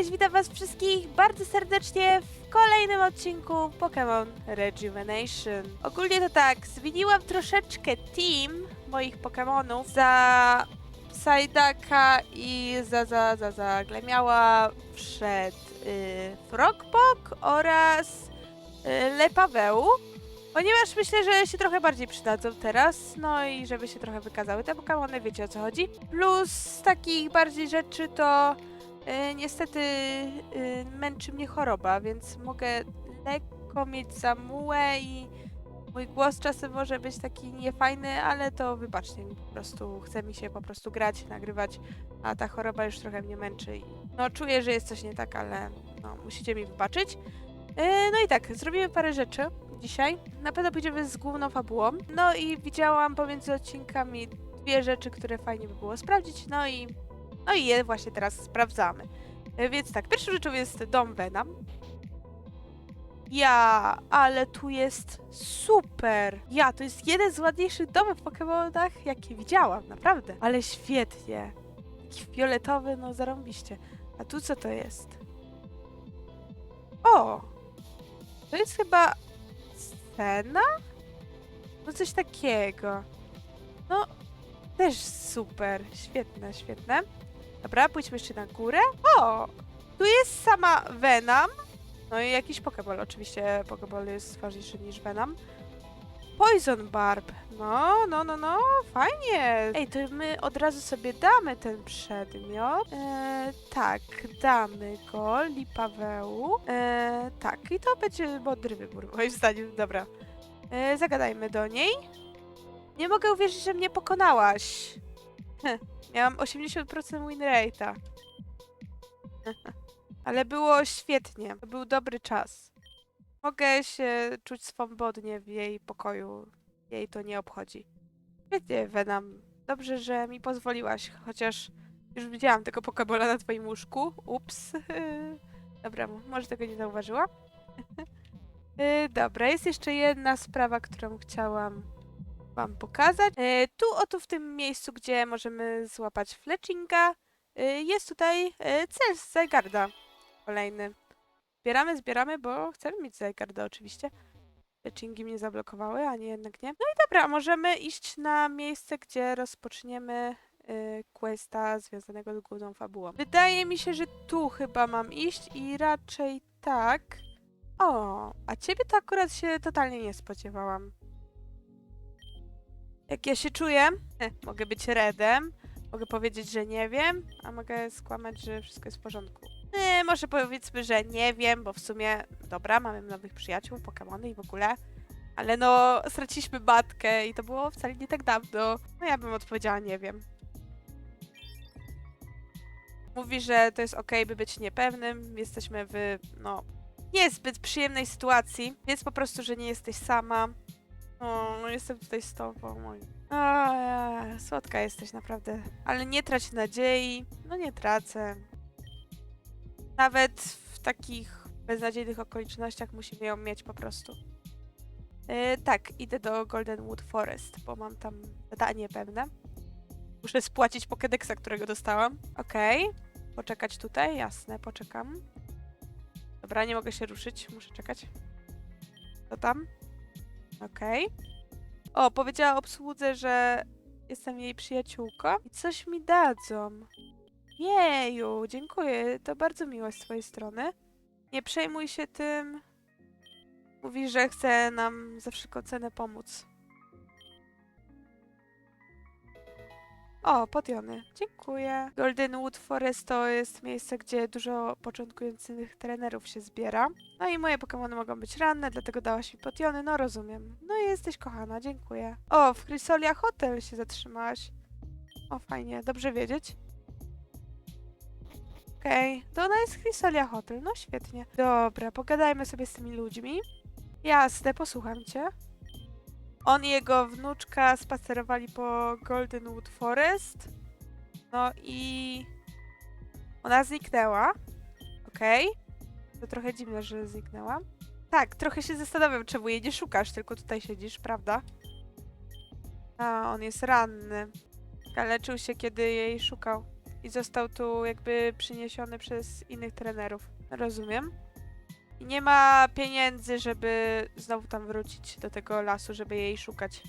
cześć, witam was wszystkich bardzo serdecznie w kolejnym odcinku Pokémon Rejuvenation. Ogólnie to tak, zmieniłam troszeczkę team moich Pokémonów za Psyducka i za, za, za, za Glemiała wszedł y, Frogpok oraz y, Lepaweu. Ponieważ myślę, że się trochę bardziej przydadzą teraz, no i żeby się trochę wykazały te Pokémony, wiecie o co chodzi. Plus takich bardziej rzeczy to e, niestety e, męczy mnie choroba, więc mogę lekko mieć zamułę i mój głos czasem może być taki niefajny, ale to wybaczcie mi po prostu, chce mi się po prostu grać, nagrywać, a ta choroba już trochę mnie męczy i no czuję, że jest coś nie tak, ale no musicie mi wybaczyć. E, No i tak, zrobimy parę rzeczy dzisiaj. Na pewno pójdziemy z główną fabułą. No i widziałam pomiędzy odcinkami dwie rzeczy, które fajnie by było sprawdzić. No i, no i je właśnie teraz sprawdzamy. E, Więc tak, pierwszą rzeczą jest dom Venom. Ja, ale tu jest super! Ja, to jest jeden z ładniejszych domów w Pokémonach, jakie widziałam, naprawdę. Ale świetnie. Taki fioletowy, no zarąbiście. A tu co to jest? O! To jest chyba scena? No coś takiego. No, też super. Świetne, świetne. Dobra, pójdźmy jeszcze na górę. O! Tu jest sama Venom. No i jakiś Pokéball. Oczywiście Pokéball jest ważniejszy niż Venom. Poison Barb. No, no, no, no, fajnie. Ej, to my od razu sobie damy ten przedmiot. E, tak, damy go Lipaweu. E, tak, i to będzie mądry wybór, moim zdaniem. Dobra. E, zagadajmy do niej. Nie mogę uwierzyć, że mnie pokonałaś. Heh, miałam 80% win rate'a. Ale było świetnie. To był dobry czas. Mogę się czuć swobodnie w jej pokoju. Jej to nie obchodzi. Świetnie, Venom. Dobrze, że mi pozwoliłaś, chociaż już widziałam tego Pokebola na twoim łóżku. Ups. Dobra, może tego nie zauważyła. Yy, dobra, jest jeszcze jedna sprawa, którą chciałam wam pokazać. Yy, tu, oto w tym miejscu, gdzie możemy złapać Fletchinga, yy, jest tutaj yy, cel z Zygarda. Kolejny. Zbieramy, zbieramy, bo chcemy mieć Zygarda oczywiście. Fletchingi mnie zablokowały, a nie jednak nie. No i dobra, możemy iść na miejsce, gdzie rozpoczniemy yy, questa związanego z główną fabułą. Wydaje mi się, że tu chyba mam iść i raczej tak. O, a ciebie to akurat się totalnie nie spodziewałam. Jak ja się czuję? Mogę być redem, mogę powiedzieć, że nie wiem, a mogę skłamać, że wszystko jest w porządku. Nie, może powiedzmy, że nie wiem, bo w sumie, dobra, mamy nowych przyjaciół, Pokémony i w ogóle. Ale no, straciliśmy matkę i to było wcale nie tak dawno. No ja bym odpowiedziała nie wiem. Mówi, że to jest okej, by być niepewnym. Jesteśmy w, no, niezbyt przyjemnej sytuacji, więc po prostu, że nie jesteś sama. O, no jestem tutaj z tobą. O, ja, słodka jesteś naprawdę. Ale nie trać nadziei. No nie tracę. Nawet w takich beznadziejnych okolicznościach musimy ją mieć po prostu. Yy, tak, idę do Goldenwood Forest, bo mam tam zadanie pewne. Muszę spłacić Pokédexa, którego dostałam. Okej. Poczekać tutaj? Jasne, poczekam. Dobra, nie mogę się ruszyć, muszę czekać. Co tam? Okej. O, powiedziała obsłudze, że jestem jej przyjaciółką i coś mi dadzą. Jeju, dziękuję, to bardzo miłe z twojej strony. Nie przejmuj się tym. Mówi, że chce nam za wszelką cenę pomóc. O, potiony. Dziękuję. Goldenwood Forest to jest miejsce, gdzie dużo początkujących trenerów się zbiera. No i moje Pokémony mogą być ranne, dlatego dałaś mi potiony, no rozumiem. No i jesteś kochana, dziękuję. O, w Chrysolia Hotel się zatrzymałaś. O, fajnie, dobrze wiedzieć. Okej, to ona jest Chrysolia Hotel, no świetnie. Dobra, pogadajmy sobie z tymi ludźmi. Jasne, posłucham cię. On i jego wnuczka spacerowali po Goldenwood Forest. No i ona zniknęła. Okej. To trochę dziwne, że zniknęła. Tak, trochę się zastanawiam, czemu jej nie szukasz, tylko tutaj siedzisz, prawda? A, on jest ranny. Kaleczył się, kiedy jej szukał. i został tu jakby przyniesiony przez innych trenerów. Rozumiem. I nie ma pieniędzy, żeby znowu tam wrócić do tego lasu, żeby jej szukać.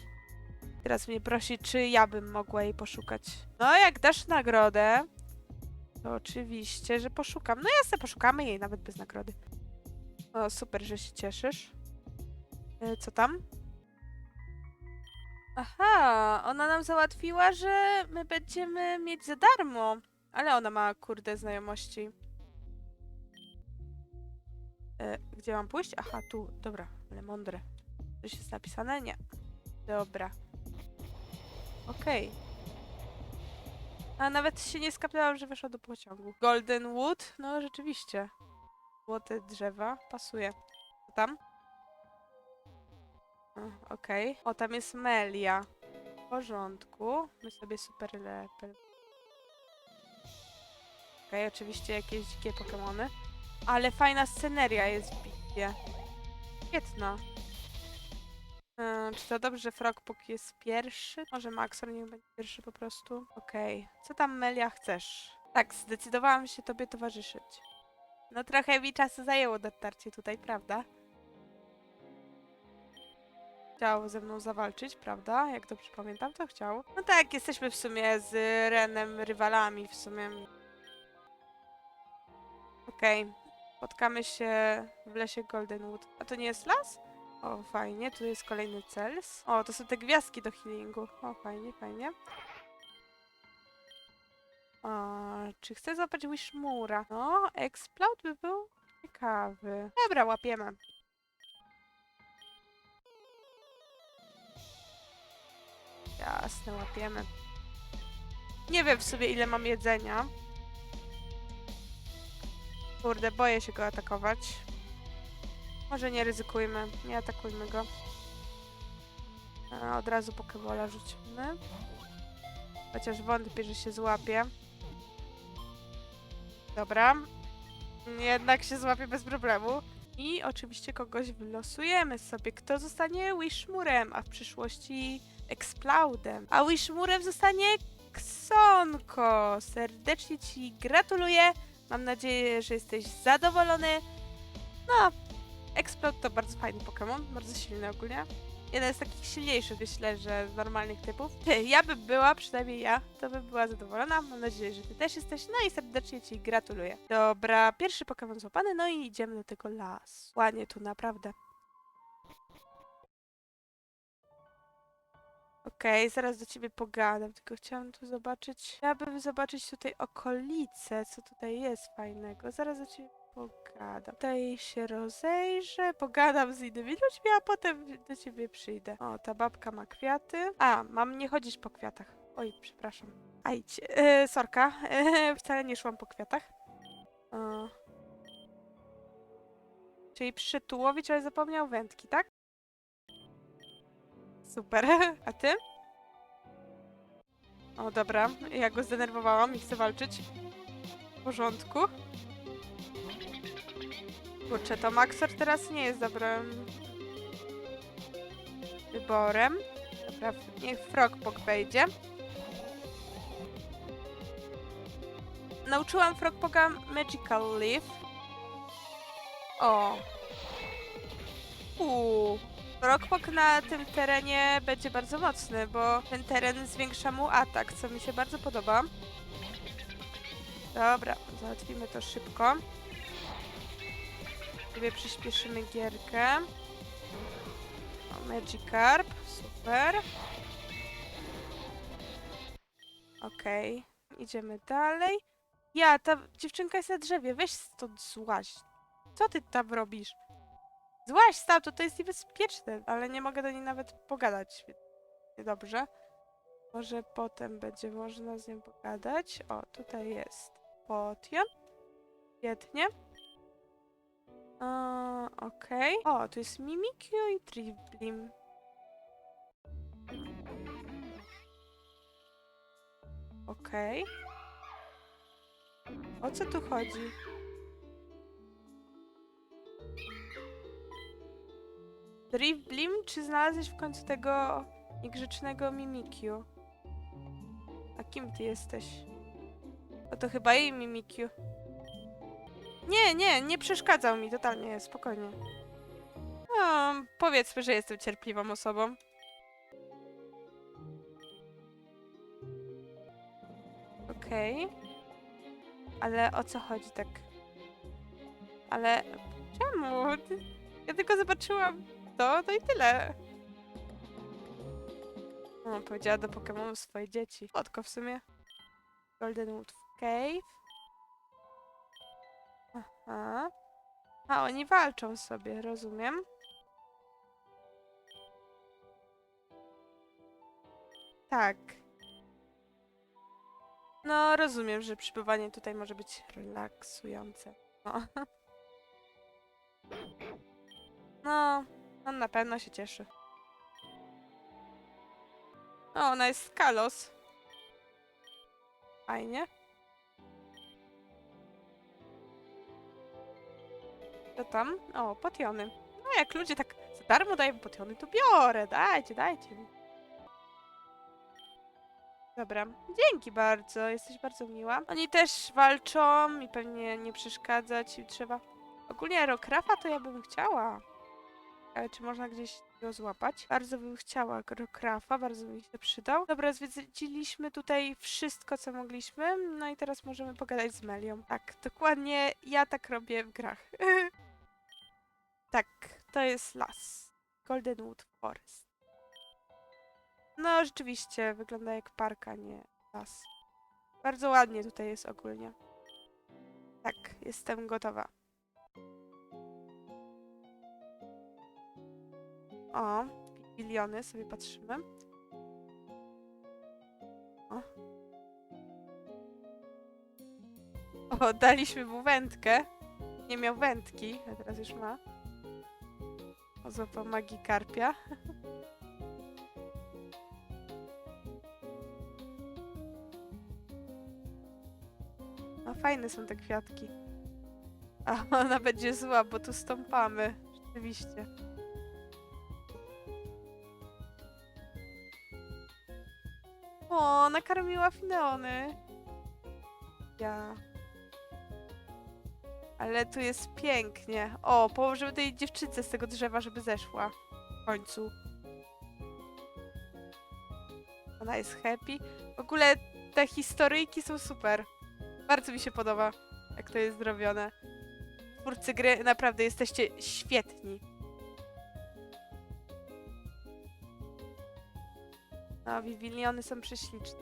Teraz mnie prosi, czy ja bym mogła jej poszukać. No, jak dasz nagrodę, to oczywiście, że poszukam. No jasne, poszukamy jej nawet bez nagrody. O, super, że się cieszysz. E, Co tam? Aha, ona nam załatwiła, że my będziemy mieć za darmo. Ale ona ma, kurde, znajomości. E, gdzie mam pójść? Aha, tu, dobra, ale mądre. Coś jest napisane? Nie. Dobra. Okej. A nawet się nie skapnęłam, że weszła do pociągu. Golden Wood? No rzeczywiście. Złote drzewa. Pasuje. Co tam? O, Okej. O, tam jest Melia. W porządku. My sobie super lepiej. Okej, oczywiście jakieś dzikie Pokemony. Ale fajna sceneria jest w bitwie. Świetna. Yy, czy to dobrze, że Frogpok jest pierwszy? Może Maxor niech będzie pierwszy po prostu? Okej. Co tam Melia chcesz? Tak, zdecydowałam się tobie towarzyszyć. No trochę mi czasu zajęło dotarcie tutaj, prawda? Chciał ze mną zawalczyć, prawda? Jak dobrze pamiętam, to chciał. No tak, jesteśmy w sumie z Renem rywalami w sumie. Okej. Spotkamy się w lesie Goldenwood. A to nie jest las? O, fajnie. Tu jest kolejny cels. O, to są te gwiazdki do healingu. O, fajnie, fajnie. O, czy chcę złapać Wishmura? No, Explode by był ciekawy. Dobra, łapiemy. Jasne, łapiemy. Nie wiem w sobie ile mam jedzenia. Kurde, boję się go atakować. Może nie ryzykujmy, nie atakujmy go. A, od razu Pokebola rzucimy. Chociaż wątpię, że się złapie. Dobra. Jednak się złapie bez problemu. I oczywiście kogoś wylosujemy sobie, kto zostanie Wishmurem, a w przyszłości Explodem. A Wishmurem zostanie Ksonko. Serdecznie Ci gratuluję. Mam nadzieję, że jesteś zadowolony. No, Explode to bardzo fajny Pokémon, bardzo silny ogólnie. Jeden z takich silniejszych, myślę, że z normalnych typów. Ty, ja bym była, przynajmniej ja, to bym była zadowolona. Mam nadzieję, że ty też jesteś. No i serdecznie ci gratuluję. Dobra, pierwszy Pokémon złapany, no i idziemy do tego lasu. Ładnie tu, naprawdę. Okej, zaraz do ciebie pogadam, tylko chciałam tu zobaczyć. Chciałabym zobaczyć tutaj okolice, co tutaj jest fajnego. Zaraz do ciebie pogadam. Tutaj się rozejrzę, pogadam z innymi ludźmi, a potem do ciebie przyjdę. O, ta babka ma kwiaty. A, mam nie chodzić po kwiatach. Oj, przepraszam. Ajdź, e, sorka, e, wcale nie szłam po kwiatach. O. Czyli przyszedł łowić, ale zapomniał wędki, tak? Super. A ty? O, dobra. Ja go zdenerwowałam i chcę walczyć. W porządku. Kurczę, to Maxor teraz nie jest dobrym wyborem. Dobra, niech Frogpok wejdzie. Nauczyłam Frogpoka Magical Leaf. O. Uuu. Frogpok na tym terenie będzie bardzo mocny, bo ten teren zwiększa mu atak, co mi się bardzo podoba. Dobra, załatwimy to szybko. Sobie przyspieszymy gierkę. O, Magikarp, super. Okej, idziemy dalej. Ja, ta dziewczynka jest na drzewie, weź stąd złaź. Co ty tam robisz? Złaź stamtąd, to jest niebezpieczne, ale nie mogę do niej nawet pogadać. Niedobrze. Może potem będzie można z nią pogadać. O, tutaj jest potion. Świetnie. Eee, Okej. O, tu jest Mimikyu i Driblim. Okej. O co tu chodzi? Driblim, czy znalazłeś w końcu tego niegrzecznego Mimikyu? A kim ty jesteś? No to chyba jej Mimikyu. Nie, nie, nie przeszkadzał mi totalnie, spokojnie. No, powiedzmy, że jestem cierpliwą osobą. Okej. Ale o co chodzi tak? Ale czemu? Ja tylko zobaczyłam to, to i tyle. No, powiedziała do Pokemonów swoje dzieci. Fotko w sumie. Goldenwood Cave. Aha. A, oni walczą sobie, rozumiem. Tak. No, rozumiem, że przybywanie tutaj może być relaksujące. No. No, on na pewno się cieszy. O, ona jest Kalos. Fajnie. Co tam? O, potiony. No jak ludzie tak za darmo dają potiony, to biorę. Dajcie, dajcie mi. Dobra, dzięki bardzo, jesteś bardzo miła. Oni też walczą i pewnie nie przeszkadzać im trzeba. Ogólnie aerokrafa to ja bym chciała. Ale czy można gdzieś go złapać? Bardzo bym chciała aerokrafa, bardzo mi się przydał. Dobra, zwiedziliśmy tutaj wszystko, co mogliśmy. No i teraz możemy pogadać z Melią. Tak, dokładnie ja tak robię w grach. tak, to jest las. Goldenwood Forest. No, rzeczywiście, wygląda jak park, a nie las. Bardzo ładnie tutaj jest ogólnie. Tak, jestem gotowa. O, biliony sobie patrzymy. O. O, daliśmy mu wędkę. Nie miał wędki, a teraz już ma. O, złapał magii karpia. No fajne są te kwiatki. A ona będzie zła, bo tu stąpamy. Rzeczywiście. O, nakarmiła Fineony. Ja. Ale tu jest pięknie. O, położymy tej dziewczynce z tego drzewa, żeby zeszła. W końcu. Ona jest happy. W ogóle te historyjki są super. Bardzo mi się podoba, jak to jest zrobione. Twórcy gry, naprawdę jesteście świetni. No, wiwiliony są prześliczne.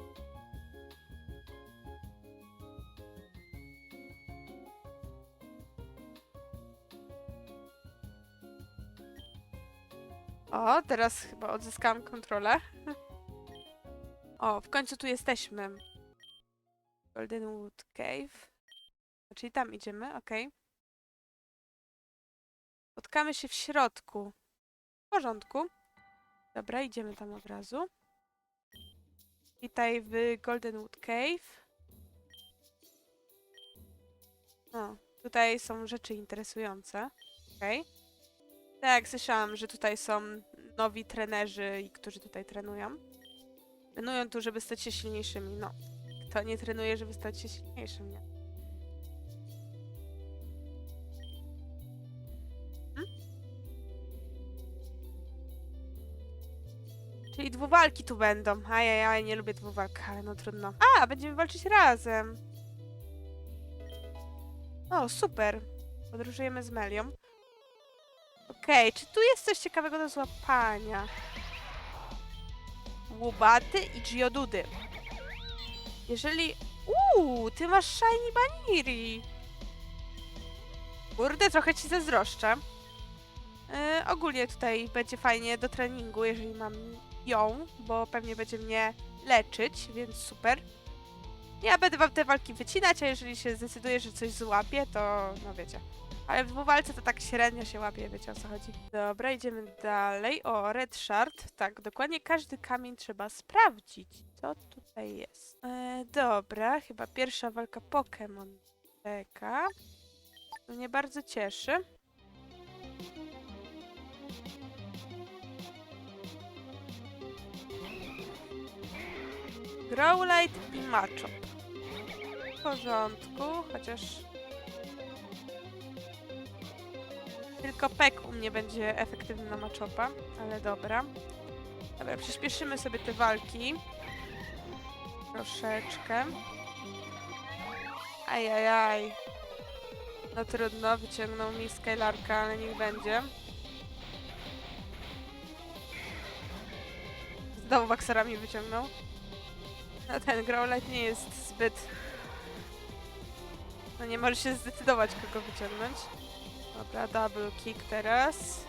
O, teraz chyba odzyskałam kontrolę. O, w końcu tu jesteśmy. Goldenwood Cave. Czyli tam idziemy, okej. Spotkamy się w środku. W porządku. Dobra, idziemy tam od razu. Witaj w Goldenwood Cave. O, tutaj są rzeczy interesujące. Okej. Tak, słyszałam, że tutaj są nowi trenerzy, którzy tutaj trenują. Trenują tu, żeby stać się silniejszymi. No, kto nie trenuje, żeby stać się silniejszym, nie? Dwuwalki tu będą. Ajajaj, nie lubię dwuwalk, ale no trudno. A, będziemy walczyć razem. O, super. Podróżujemy z Melią. Okej, czy tu jest coś ciekawego do złapania? Łobaty i Geodudy. Jeżeli... Uuu, ty masz Shiny Baniri. Kurde, trochę ci zazdroszczę. Yy, ogólnie tutaj będzie fajnie do treningu, jeżeli mam ją, bo pewnie będzie mnie leczyć, więc super. Ja będę wam te walki wycinać, a jeżeli się zdecyduje, że coś złapie, to no wiecie. Ale w dwuwalce to tak średnio się łapie, wiecie o co chodzi. Dobra, idziemy dalej. O, Red Shard. Tak, dokładnie każdy kamień trzeba sprawdzić. Co tutaj jest? E, dobra, chyba pierwsza walka Pokémon czeka. To mnie bardzo cieszy. Growlite i Machop. W porządku, chociaż... Tylko pek u mnie będzie efektywny na maczopa, ale dobra. Dobra, przyspieszymy sobie te walki. Troszeczkę. Ajajaj. No trudno, wyciągnął mi Skylarka, ale niech będzie. Znowu Waxerami wyciągnął. No ten Growlite nie jest zbyt... No nie może się zdecydować, kogo wyciągnąć. Dobra, double kick teraz.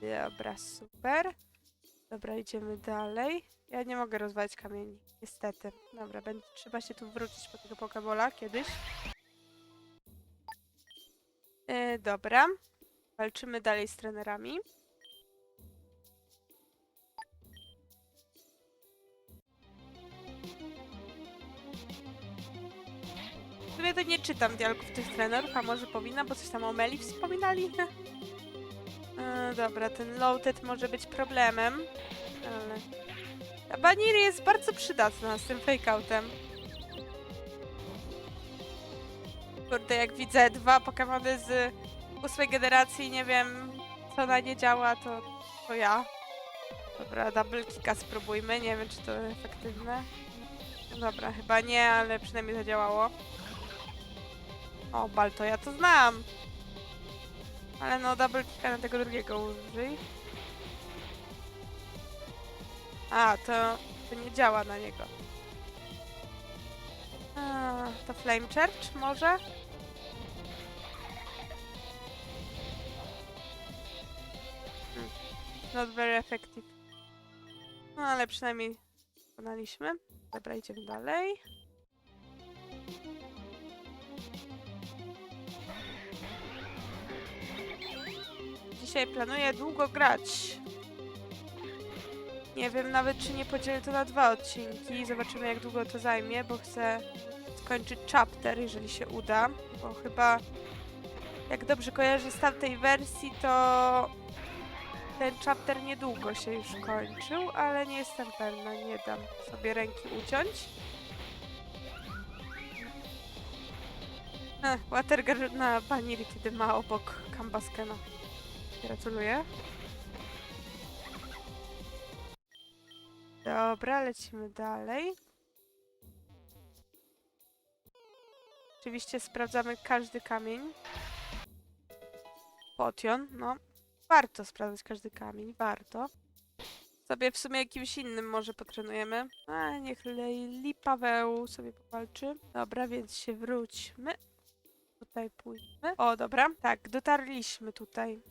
Dobra, super. Dobra, idziemy dalej. Ja nie mogę rozwalić kamieni, niestety. Dobra, będzie, trzeba się tu wrócić po tego Pokebola kiedyś. Yy, dobra. Walczymy dalej z trenerami. Sumie to nie czytam dialogów tych trenerów, a może powinna, bo coś tam o Meli wspominali. E, dobra, ten loaded może być problemem, ale... Ta Banir jest bardzo przydatna z tym fakeoutem. Kurde, jak widzę dwa Pokémony z ósmej generacji, nie wiem co na nie działa, to, to ja. Dobra, double kicka spróbujmy, nie wiem czy to efektywne. Dobra, chyba nie, ale przynajmniej to działało. O, Balto, ja to znam. Ale no, double na tego drugiego użyj. A, to, to nie działa na niego. A, to Flame Church może? Not very effective. No ale przynajmniej wykonaliśmy. Dobra, idziemy dalej. Dzisiaj planuję długo grać. Nie wiem nawet, czy nie podzielę to na dwa odcinki. Zobaczymy, jak długo to zajmie, bo chcę skończyć chapter, jeżeli się uda. Bo chyba, jak dobrze kojarzę z tamtej wersji, to ten chapter niedługo się już kończył, ale nie jestem pewna, nie dam sobie ręki uciąć. Ech, Watergar na Baniri kiedy ma obok Kambaskena. Gratuluję. Dobra, lecimy dalej. Oczywiście sprawdzamy każdy kamień. Potion, no. Warto sprawdzać każdy kamień, warto. Sobie w sumie jakimś innym może potrenujemy. A, niech Lili Paweł sobie powalczy. Dobra, więc się wróćmy. Tutaj pójdźmy. O, dobra. Tak, dotarliśmy tutaj.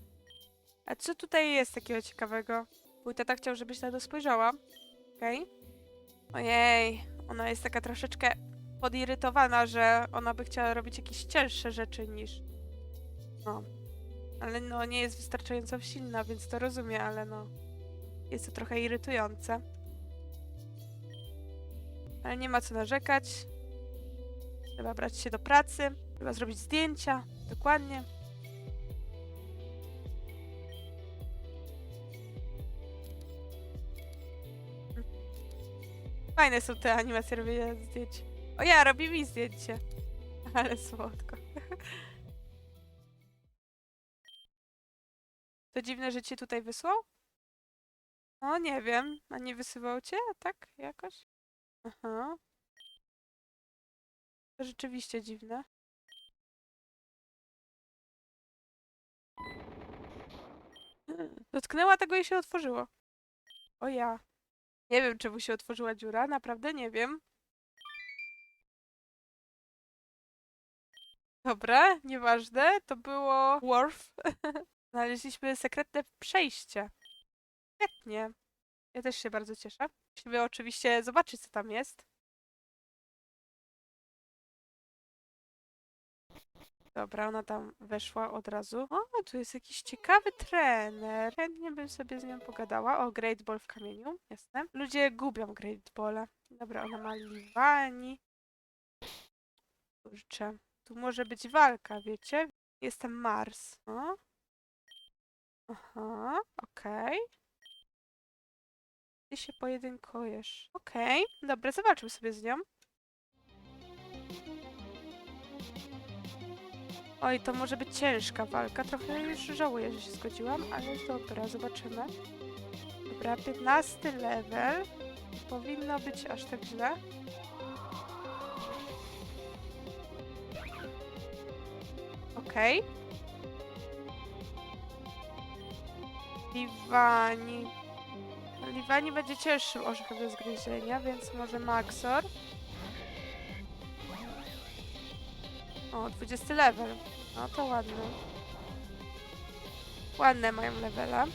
A co tutaj jest takiego ciekawego? Mój tata chciał, żebyś na to spojrzała. Okej. Ojej, ona jest taka troszeczkę podirytowana, że ona by chciała robić jakieś cięższe rzeczy niż... No. Ale no, nie jest wystarczająco silna, więc to rozumiem, ale no... Jest to trochę irytujące. Ale nie ma co narzekać. Trzeba brać się do pracy. Trzeba zrobić zdjęcia. Dokładnie. Fajne są te animacje robienia zdjęć. O ja, robi mi zdjęcie. Ale słodko. To dziwne, że cię tutaj wysłał? No, nie wiem. A nie wysyłał cię? Tak? Jakoś? Aha. To rzeczywiście dziwne. Dotknęła tego i się otworzyło. O ja. Nie wiem, czemu się otworzyła dziura, naprawdę nie wiem. Dobra, nieważne, to było Wharf. Znaleźliśmy sekretne przejście. Świetnie. Ja też się bardzo cieszę. Musimy oczywiście zobaczyć, co tam jest. Dobra, ona tam weszła od razu. O, tu jest jakiś ciekawy trener. Chętnie bym sobie z nią pogadała. O, Great Ball w kamieniu, jasne. Ludzie gubią Great Balla. Dobra, ona ma Liwani. Kurczę, tu może być walka, wiecie? Jestem Mars. O. Aha, okej. Ty się pojedynkujesz. Okej, dobra, zobaczmy sobie z nią. Oj, to może być ciężka walka. Trochę już żałuję, że się zgodziłam, ale dobra, zobaczymy. Dobra, 15 level. Powinno być aż tak źle. Okej. Liwani. Liwani będzie cięższym orzechem do zgryzienia, więc może Maxor. O, 20 level. No to ładne. Ładne mają levele.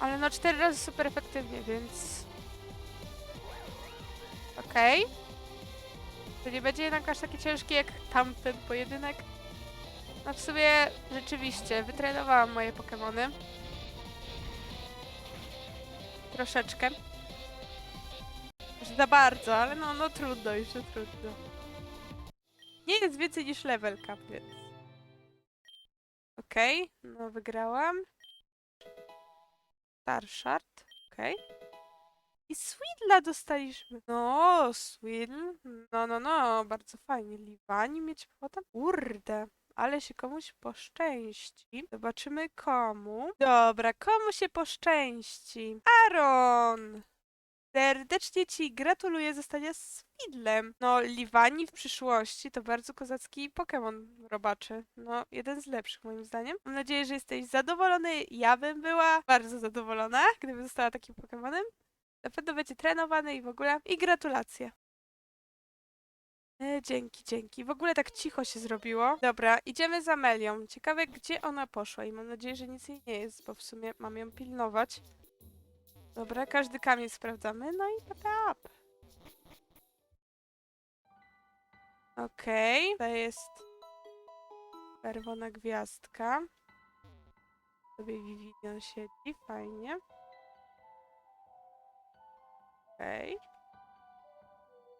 Ale no 4 razy super efektywnie, więc... Okej. To nie będzie jednak aż taki ciężki jak tamten pojedynek. No w sumie rzeczywiście wytrenowałam moje Pokémony. Troszeczkę. Za bardzo, ale no, no trudno, no trudno. Nie jest więcej niż level cap, więc... Okej, no wygrałam. Starshard, okej. I Swidla dostaliśmy. No, Swidl. No, no, no, bardzo fajnie. Liwani mieć potem? Kurde. Ale się komuś poszczęści. Zobaczymy komu. Dobra, komu się poszczęści? Aaron! Serdecznie ci gratuluję zostania Swidlem. No, Liwani w przyszłości to bardzo kozacki Pokémon robaczy. No, jeden z lepszych moim zdaniem. Mam nadzieję, że jesteś zadowolony. Ja bym była bardzo zadowolona, gdyby została takim Pokémonem. Na pewno będzie trenowany i w ogóle. I gratulacje. E, dzięki, dzięki. W ogóle tak cicho się zrobiło. Dobra, idziemy za Melią. Ciekawe, gdzie ona poszła i mam nadzieję, że nic jej nie jest, bo w sumie mam ją pilnować. Dobra, każdy kamień sprawdzamy, no i tap. Okej, to jest czerwona gwiazdka. Sobie Vivinion siedzi, fajnie. Okej.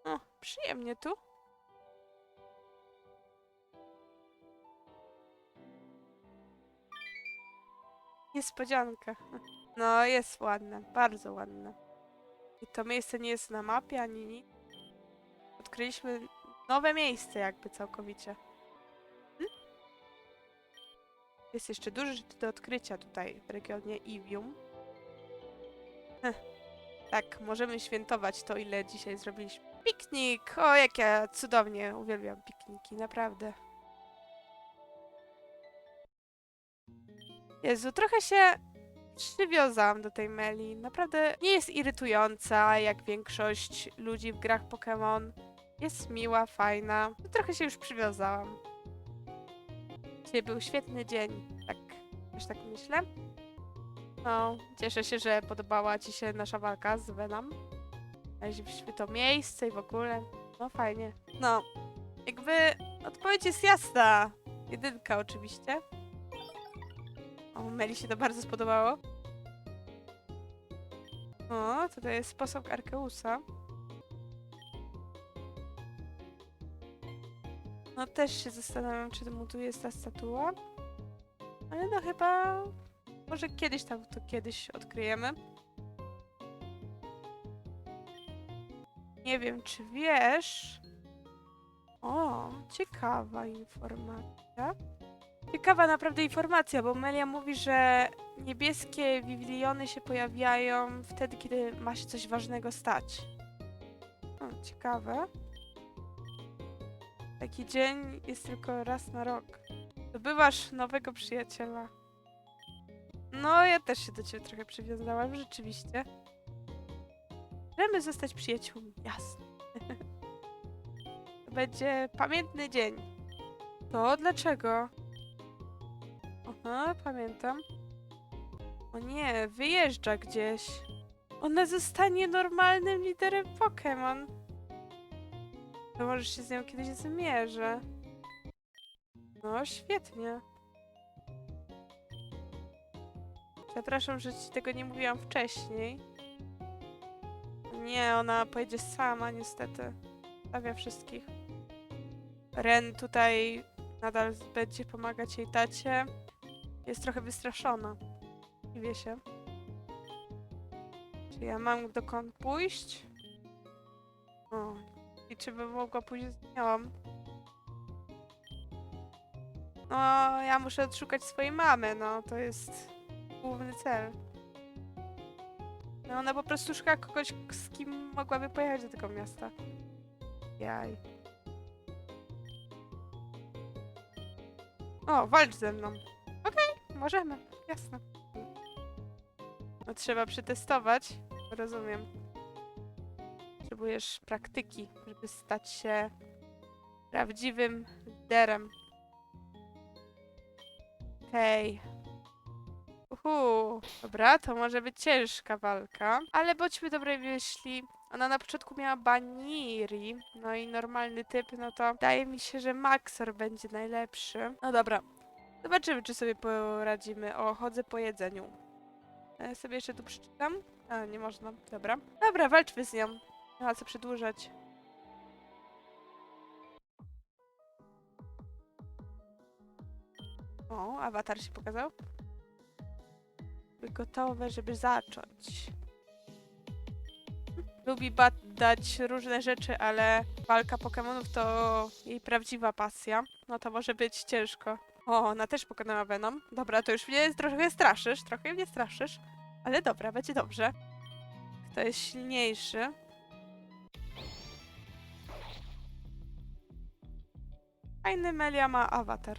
O, przyjemnie tu. Niespodzianka. No, jest ładne, bardzo ładne. I to miejsce nie jest na mapie ani nic. Odkryliśmy nowe miejsce jakby całkowicie. Hmm? Jest jeszcze dużo rzeczy do odkrycia tutaj w regionie Ivium. Heh. Tak, możemy świętować to, ile dzisiaj zrobiliśmy. Piknik! O, jak ja cudownie uwielbiam pikniki, naprawdę. Jezu, trochę się przywiązałam do tej Meli. Naprawdę nie jest irytująca, jak większość ludzi w grach Pokémon. Jest miła, fajna. Trochę się już przywiązałam. Dzisiaj był świetny dzień. Tak, też tak myślę. No, cieszę się, że podobała Ci się nasza walka z Venom. Znaleźliśmy to miejsce i w ogóle. No, fajnie. No, jakby odpowiedź jest jasna. Jedynka oczywiście. O, Meli się to bardzo spodobało. O, tutaj jest sposób Arkeusa. No też się zastanawiam, czy mu tu jest ta statua. Ale no chyba... Może kiedyś tam to kiedyś odkryjemy. Nie wiem, czy wiesz... O, ciekawa informacja. Ciekawa naprawdę informacja, bo Melia mówi, że niebieskie wiwiliony się pojawiają wtedy, kiedy ma się coś ważnego stać. O, ciekawe. Taki dzień jest tylko raz na rok. Zdobywasz nowego przyjaciela. No, ja też się do ciebie trochę przywiązałam, rzeczywiście. Chcemy zostać przyjaciółmi, jasne. to będzie pamiętny dzień. To dlaczego? Aha, pamiętam. O nie, wyjeżdża gdzieś. Ona zostanie normalnym liderem Pokémon. To może się z nią kiedyś zmierzę. No, świetnie. Przepraszam, że ci tego nie mówiłam wcześniej. Nie, ona pojedzie sama, niestety. Stawia wszystkich. Ren tutaj nadal będzie pomagać jej tacie. Jest trochę wystraszona. Dziwię się. Czy ja mam dokąd pójść? O. I czy bym mogła pójść z nią? No, ja muszę odszukać swojej mamy, no. To jest główny cel. No, ona po prostu szuka kogoś, z kim mogłaby pojechać do tego miasta. Jaj. O, walcz ze mną. Możemy, jasne. No trzeba przetestować. Rozumiem. Potrzebujesz praktyki, żeby stać się prawdziwym liderem. Okej. Uhu. Dobra, to może być ciężka walka, ale bądźmy dobrej myśli. Ona na początku miała Baniri, no i normalny typ, no to wydaje mi się, że Maxor będzie najlepszy. No dobra, zobaczymy, czy sobie poradzimy. O, chodzę po jedzeniu. Ja sobie jeszcze tu przeczytam. A, nie można, dobra. Dobra, walczmy z nią. Nie ma co przedłużać. O, awatar się pokazał. Gotowe, żeby zacząć. Lubi badać różne rzeczy, ale walka Pokemonów to jej prawdziwa pasja. No to może być ciężko. O, ona też pokonała Venom. Dobra, to już mnie trochę straszysz, trochę mnie straszysz. Ale dobra, będzie dobrze. Kto jest silniejszy? Fajny Melia ma awatar.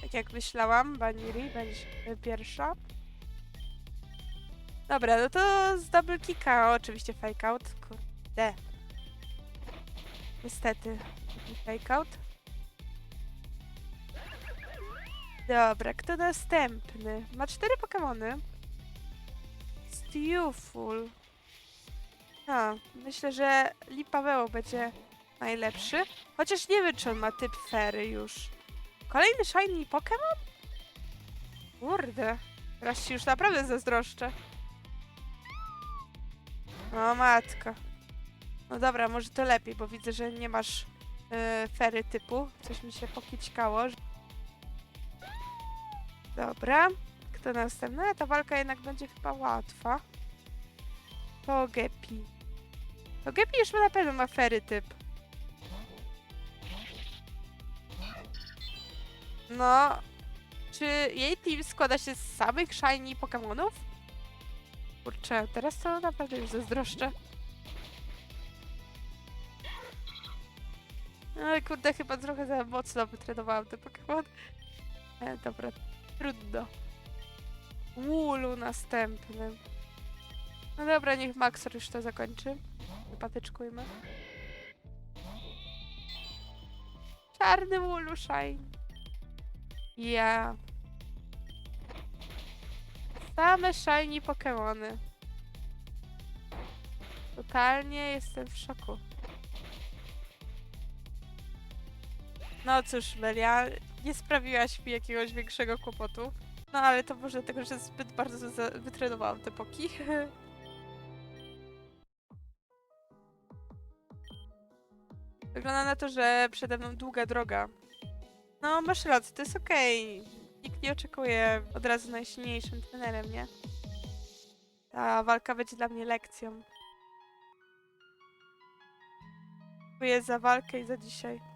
Tak jak myślałam, Baniri będzie pierwsza. Dobra, no to z double kicka oczywiście fake out. Kurde. Niestety. Fake out. Dobra, kto następny? Ma cztery Pokemony. Stewful. A, myślę, że Lipaweo będzie najlepszy. Chociaż nie wiem, czy on ma typ fery już. Kolejny shiny Pokémon? Kurde. Teraz ci już naprawdę zazdroszczę. O matko. No dobra, może to lepiej, bo widzę, że nie masz yy, fery typu. Coś mi się pokićkało. Dobra. Kto następny? Ta walka jednak będzie chyba łatwa. To Gepi. To Gepi już na pewno ma fery typ. No, czy jej team składa się z samych shiny Pokemonów? Kurczę, teraz to naprawdę już zazdroszczę. Ale kurde, chyba trochę za mocno wytrenowałam ten Pokemon. E, dobra, trudno. Wulu następny. No dobra, niech już to zakończy. Patyczkujmy. Czarny Wulu Shine. Ja. Same shiny Pokemony. Totalnie jestem w szoku. No cóż, Melia, nie sprawiłaś mi jakiegoś większego kłopotu. No ale to może dlatego, że zbyt bardzo wytrenowałam te poki. Wygląda na to, że przede mną długa droga. No, masz rację, to jest okej. Nikt nie oczekuje od razu najsilniejszym trenerem, nie? Ta walka będzie dla mnie lekcją. Dziękuję za walkę i za dzisiaj.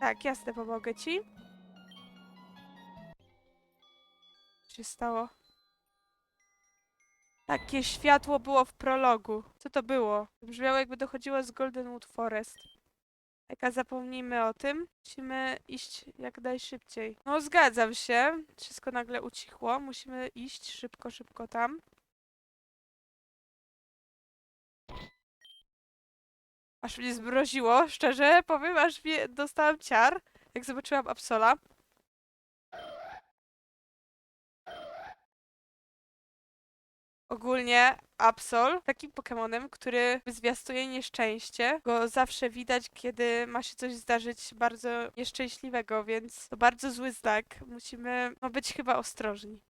Tak, jasne, pomogę ci. Co się stało? Takie światło było w prologu. Co to było? Brzmiało jakby dochodziło z Goldenwood Forest. Eka, zapomnijmy o tym. Musimy iść jak najszybciej. No, zgadzam się. Wszystko nagle ucichło. Musimy iść szybko, szybko tam. Aż mnie zmroziło, szczerze powiem, aż mnie dostałam ciar, jak zobaczyłam Absola. Ogólnie Absol, takim Pokemonem, który zwiastuje nieszczęście, go zawsze widać, kiedy ma się coś zdarzyć bardzo nieszczęśliwego, więc to bardzo zły znak. Musimy no, być chyba ostrożni.